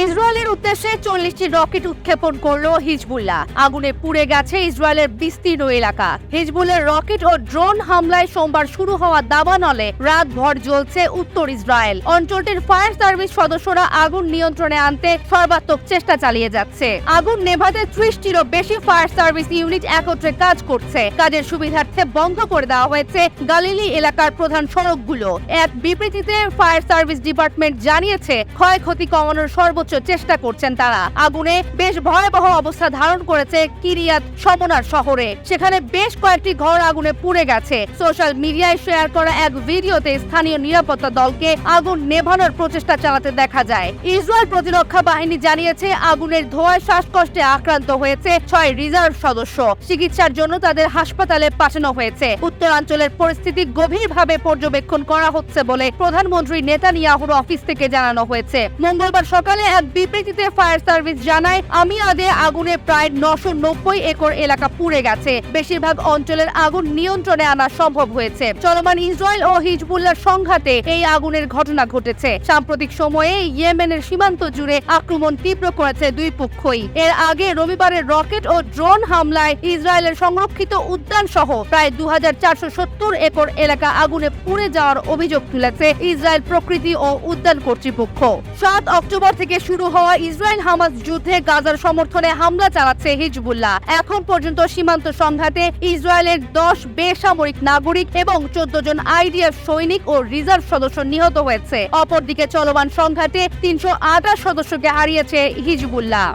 ইসরায়েলের উদ্দেশ্যে চল্লিশটি রকেট উৎক্ষেপণ করল হিজবুল্লাহ। আগুনে পুড়ে গেছে ইসরায়েলের বিস্তীর্ণ এলাকা। হিজবুলের রকেট ও ড্রোন হামলায় সোমবার শুরু হওয়া দাবানলে রাতভর জ্বলছে উত্তর ইসরায়েল। অঞ্চলটির ফায়ার সার্ভিস সদস্যরা আগুন নিয়ন্ত্রণে আনতে সর্বাত্মক চেষ্টা চালিয়ে যাচ্ছে। আগুন নেভাতে ত্রিশটিরও বেশি ফায়ার সার্ভিস ইউনিট একত্রে কাজ করছে। কাজের সুবিধার্থে বন্ধ করে দেওয়া হয়েছে গালিলি এলাকার প্রধান সড়কগুলো। এক বিবৃতিতে ফায়ার সার্ভিস ডিপার্টমেন্ট জানিয়েছে, ক্ষয়ক্ষতি কমানোর সর্বোচ্চ চেষ্টা করছেন তারা। আগুনে বেশ ভয়াবহ অবস্থা ধারণ করেছে কিরিয়াত সমনার শহরে। সেখানে বেশ কয়েকটি ঘর আগুনে পুড়ে গেছে। সোশ্যাল মিডিয়ায় শেয়ার করা এক ভিডিওতে স্থানীয় নিরাপত্তা দলকে আগুন নেভানোর প্রচেষ্টা চালাতে দেখা যায়। ইসরায়েল প্রতিরক্ষা বাহিনী জানিয়েছে, আগুনের ধোঁয়ায় শ্বাসকষ্টে আক্রান্ত হয়েছে ছয় রিজার্ভ সদস্য। চিকিৎসার জন্য তাদের হাসপাতালে পাঠানো হয়েছে। উত্তরাঞ্চলের পরিস্থিতি গভীরভাবে পর্যবেক্ষণ করা হচ্ছে বলে প্রধানমন্ত্রী নেতানিয়াহুর অফিস থেকে জানানো হয়েছে। মঙ্গলবার সকালে এক বিবৃতিতে ফায়ার সার্ভিস জানায়, আমিয়াদে আগুনে প্রায় নশো নব্বই একর এলাকা পুড়ে গেছে। বেশিরভাগ অঞ্চলের আগুন নিয়ন্ত্রণে আনা সম্ভব হয়েছে। চলমান ইসরায়েল ও হিজবুল্লার সংঘাতে এই আগুনের ঘটনা ঘটেছে। সাম্প্রতিক সময়ে ইয়েমেনের সীমান্ত জুড়ে আক্রমণ তীব্র করেছে দুই পক্ষই। এর আগে রবিবারের রকেট ও ড্রোন হামলায় ইসরায়েলের সংরক্ষিত উদ্যান সহ প্রায় দু হাজার চারশো সত্তর একর এলাকা আগুনে পুড়ে যাওয়ার অভিযোগ তুলেছে ইসরায়েল প্রকৃতি ও উদ্যান কর্তৃপক্ষ। সাত অক্টোবর থেকে শুরু হওয়া ইসরায়েল হামাস যুদ্ধে গাজার সমর্থনে হামলা চালাচ্ছে হিজবুল্লাহ। এখন পর্যন্ত সীমান্ত সংঘাতে ইসরায়েলের দশ বেসামরিক নাগরিক এবং চোদ্দ জন আইডিএফ সৈনিক ও রিজার্ভ সদস্য নিহত হয়েছে। অপরদিকে চলমান সংঘাতে তিনশো আঠাশ সদস্যকে হারিয়েছে হিজবুল্লাহ।